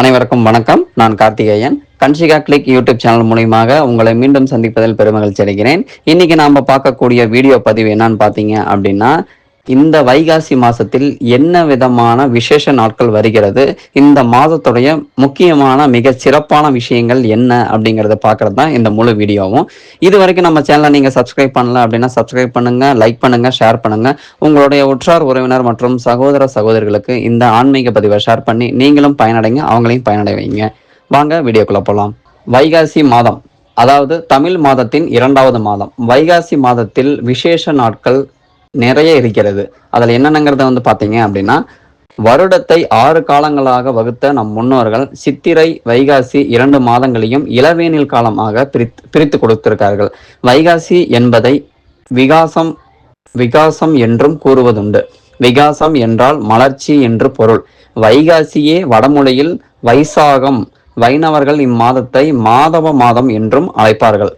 அனைவருக்கும் வணக்கம். நான் Karthikeyan. Kanshika click YouTube channel மூலியமாக உங்களை மீண்டும் சந்திப்பதில் பெருமகிழ்ச்சி அடைகிறேன். இன்னைக்கு நாம பார்க்கக்கூடிய வீடியோ பதிவு என்னன்னு பார்த்தீங்க அப்படின்னா இந்த வைகாசி மாசத்தில் என்ன விதமான விசேஷ நாட்கள் வருகிறது? இந்த மாதத்துடைய முக்கியமான மிக சிறப்பான விஷயங்கள் என்ன அப்படிங்கிறத பார்க்கறது தான் இந்த முழு வீடியோவும். இது வரைக்கும் நம்ம சேனலை நீங்கள் சப்ஸ்கிரைப் பண்ணல அப்படின்னா சப்ஸ்கிரைப் பண்ணுங்க லைக் பண்ணுங்க ஷேர் பண்ணுங்க. உங்களுடைய உற்றார் உறவினர் மற்றும் சகோதர சகோதரிகளுக்கு இந்த ஆன்மீக பதிவை ஷேர் பண்ணி நீங்களும் பயனடைங்க அவங்களையும் பயனடைவீங்க வாங்க. வீடியோக்குள்ள போகலாம் வைகாசி மாதம் அதாவது தமிழ் மாதத்தின் இரண்டாவது மாதம். வைகாசி மாதத்தில் விசேஷ நாட்கள் நிறைய இருக்கிறது. அதில் என்னென்னங்கிறத வந்து பார்த்தீங்க அப்படின்னா வருடத்தை ஆறு காலங்களாக வகுத்த நம் முன்னோர்கள் சித்திரை வைகாசி இரண்டு மாதங்களையும் இளவேனில் காலமாக பிரித்து பிரித்து கொடுத்திருக்கார்கள். வைகாசி என்பதை விகாசம் விகாசம் என்றும் கூறுவதுண்டு. விகாசம் என்றால் மலர்ச்சி என்று பொருள். வைகாசியே வடமொழியில் வைசாகம். வைணவர்கள் இம்மாதத்தை மாதவ மாதம் என்றும் அழைப்பார்கள்.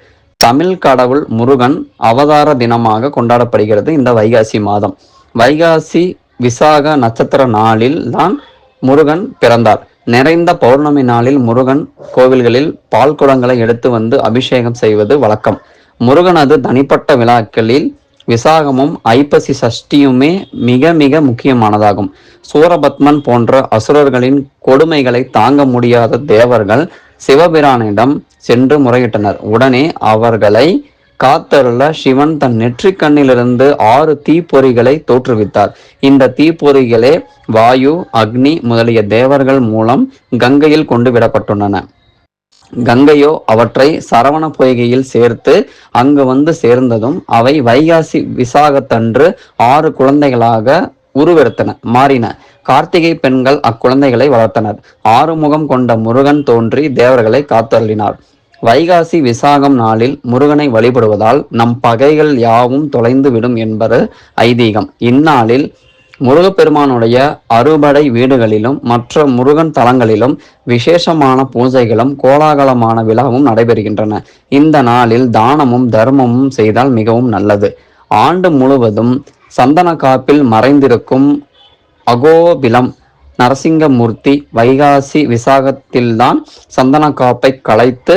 தமிழ் கடவுள் முருகன் அவதார தினமாக கொண்டாடப்படுகிறது இந்த வைகாசி மாதம். வைகாசி விசாக நட்சத்திர நாளில் தான் முருகன் பிறந்தார். நிறைந்த பௌர்ணமி நாளில் முருகன் கோவில்களில் பால் குடங்களை எடுத்து வந்து அபிஷேகம் செய்வது வழக்கம். முருகனது தனிப்பட்ட விழாக்களில் விசாகமும் ஐப்பசி சஷ்டியுமே மிக மிக முக்கியமானதாகும். சூரபத்மன் போன்ற அசுரர்களின் கொடுமைகளை தாங்க முடியாத தேவர்கள் சிவபிரானிடம் சென்று முறையிட்டனர். உடனே அவர்களை காத்தருள சிவன் தன் நெற்றிக் கண்ணிலிருந்து ஆறு தீப்பொறிகளை தோற்றுவித்தார். இந்த தீப்பொறிகளே வாயு அக்னி முதலிய தேவர்கள் மூலம் கங்கையில் கொண்டு விடப்பட்டுள்ளன கங்கையோ அவற்றை சரவண பொய்கையில் சேர்த்து அங்கு வந்து சேர்ந்ததும் அவை வைகாசி விசாகத்தன்று ஆறு குழந்தைகளாக உருவெடுத்தன மாறின. கார்த்திகை பெண்கள் அக்குழந்தைகளை வளர்த்தனர். ஆறுமுகம் கொண்ட முருகன் தோன்றி தேவர்களை காத்தருளினார். வைகாசி விசாகம் நாளில் முருகனை வழிபடுவதால் நம் பகைகள் யாவும் தொலைந்து விடும் என்பது ஐதீகம். இந்நாளில் முருகப்பெருமானுடைய அறுபடை வீடுகளிலும் மற்ற முருகன் தலங்களிலும் விசேஷமான பூஜைகளும் கோலாகலமான விழாவும் நடைபெறுகின்றன. இந்த நாளில் தானமும் தர்மமும் செய்தால் மிகவும் நல்லது. ஆண்டு முழுவதும் சந்தன காப்பில் மறைந்திருக்கும் அகோபிலம் நரசிங்கமூர்த்தி வைகாசி விசாகத்தில்தான் சந்தன காப்பை களைத்து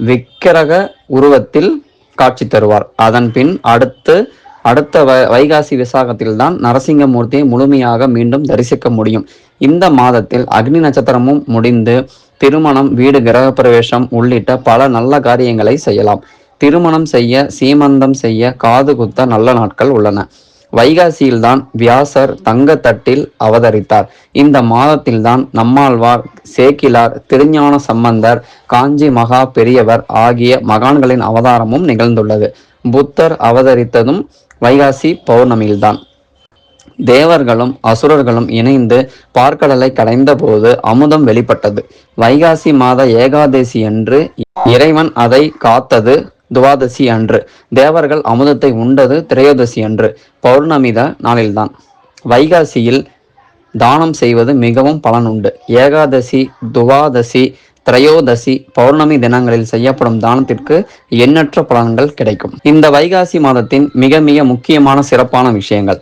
விக்கிரக உருவத்தில் காட்சி தருவார். அதன் பின் அடுத்து அடுத்த வ வைகாசி விசாகத்தில்தான் நரசிங்கமூர்த்தியை முழுமையாக மீண்டும் தரிசிக்க முடியும். இந்த மாதத்தில் அக்னி நட்சத்திரமும் முடிந்து திருமணம் வீடு கிரகப்பிரவேசம் உள்ளிட்ட பல நல்ல காரியங்களை செய்யலாம். திருமணம் செய்ய சீமந்தம் செய்ய காது குத்த நல்ல நாட்கள் உள்ளன. வைகாசியில்தான் வியாசர் தங்கத்தட்டில் அவதரித்தார். இந்த மாதத்தில்தான் நம்மாழ்வார் சேக்கிலார் திருஞான சம்பந்தர் காஞ்சி மகா பெரியவர் ஆகிய மகான்களின் அவதாரமும் நிகழ்ந்துள்ளது. புத்தர் அவதரித்ததும் வைகாசி பௌர்ணமியில்தான். தேவர்களும் அசுரர்களும் இணைந்து பார்க்கடலை கடைந்த போது அமுதம் வெளிப்பட்டது. வைகாசி மாத ஏகாதசி என்று இறைவன் அதை காத்தது துவாதசி அன்று. தேவர்கள் அமுதத்தை உண்டது திரையோதசி அன்று. பௌர்ணமித நாளில்தான். வைகாசியில் தானம் செய்வது மிகவும் பலன் உண்டு. ஏகாதசி துவாதசி திரையோதசி பௌர்ணமி தினங்களில் செய்யப்படும் தானத்திற்கு எண்ணற்ற பலன்கள் கிடைக்கும். இந்த வைகாசி மாதத்தின் மிக மிக முக்கியமான சிறப்பான விஷயங்கள்.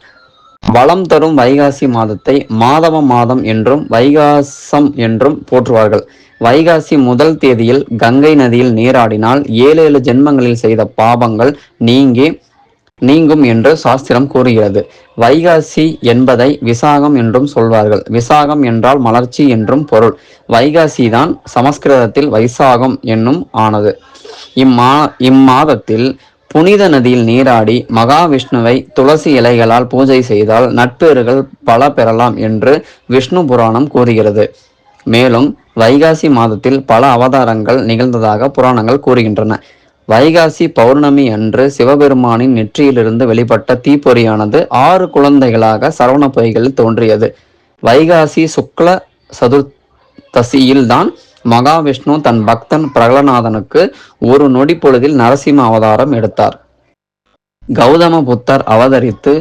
வளம் தரும் வைகாசி மாதத்தை மாதவ மாதம் என்றும் வைகாசம் என்றும் போற்றுவார்கள். வைகாசி முதல் தேதியில் கங்கை நதியில் நீராடினால் ஏழு ஏழு ஜென்மங்களில் செய்த பாவங்கள் நீங்கி நீங்கும் என்று சாஸ்திரம் கூறுகிறது. வைகாசி என்பதை விசாகம் என்றும் சொல்வார்கள். விசாகம் என்றால் மலர்ச்சி என்றும் பொருள். வைகாசி தான் சமஸ்கிருதத்தில் வைசாகம் என்னும் ஆனது. இம்மா இம்மாதத்தில் புனித நதியில் நீராடி மகாவிஷ்ணுவை துளசி இலைகளால் பூஜை செய்தால் நட்பேறுகள் பல பெறலாம் என்று விஷ்ணு புராணம் கூறுகிறது. மேலும் வைகாசி மாதத்தில் பல அவதாரங்கள் நிகழ்ந்ததாக புராணங்கள் கூறுகின்றன. வைகாசி பௌர்ணமி அன்று சிவபெருமானின் நெற்றியிலிருந்து வெளிப்பட்ட தீப்பொறியானது ஆறு குழந்தைகளாக சரவண பொய்களில் தோன்றியது. வைகாசி சுக்ல சதுர்த்தசியில்தான் மகாவிஷ்ணு தன் பக்தன் பிரகலநாதனுக்கு ஒரு நொடி பொழுதில் நரசிம்ம அவதாரம் எடுத்தார். கௌதம புத்தர் அவதரித்து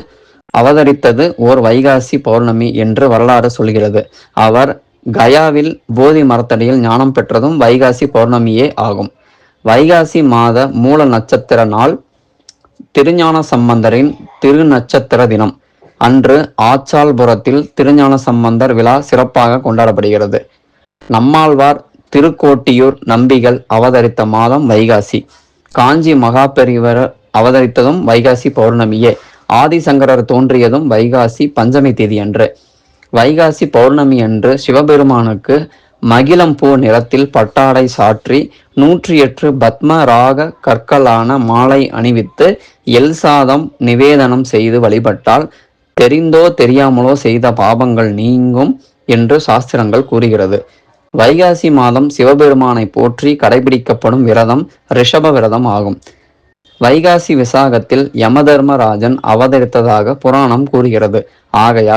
அவதரித்தது ஓர் வைகாசி பௌர்ணமி என்று வரலாறு சொல்கிறது. அவர் கயாவில் போதி மரத்தடியில் ஞானம் பெற்றதும் வைகாசி பௌர்ணமியே ஆகும். வைகாசி மாத மூல நட்சத்திர நாள் திருஞான சம்பந்தரின் திருநட்சத்திர தினம். அன்று ஆச்சால்புரத்தில் திருஞான சம்பந்தர் விழா சிறப்பாக கொண்டாடப்படுகிறது. நம்மாழ்வார் திருக்கோட்டியூர் நம்பிகள் அவதரித்த மாதம் வைகாசி. காஞ்சி மகாபெரிவர் அவதரித்ததும் வைகாசி பௌர்ணமியே. ஆதிசங்கரர் தோன்றியதும் வைகாசி பஞ்சமி தேதி அன்று வைகாசி பௌர்ணமி அன்று சிவபெருமானுக்கு மகிழம் பூ நிறத்தில் பட்டாடை சாற்றி நூற்றி எட்டு பத்ம ராக கற்களான மாலை அணிவித்து எல் சாதம் நிவேதனம் செய்து வழிபட்டால் தெரிந்தோ தெரியாமலோ செய்த பாபங்கள் நீங்கும் என்று சாஸ்திரங்கள் கூறுகிறது. வைகாசி மாதம் சிவபெருமானை போற்றி கடைபிடிக்கப்படும் விரதம் ரிஷப விரதம் ஆகும். வைகாசி விசாகத்தில் யமதர்மராஜன் அவதரித்ததாக புராணம் கூறுகிறது. ஆகையால்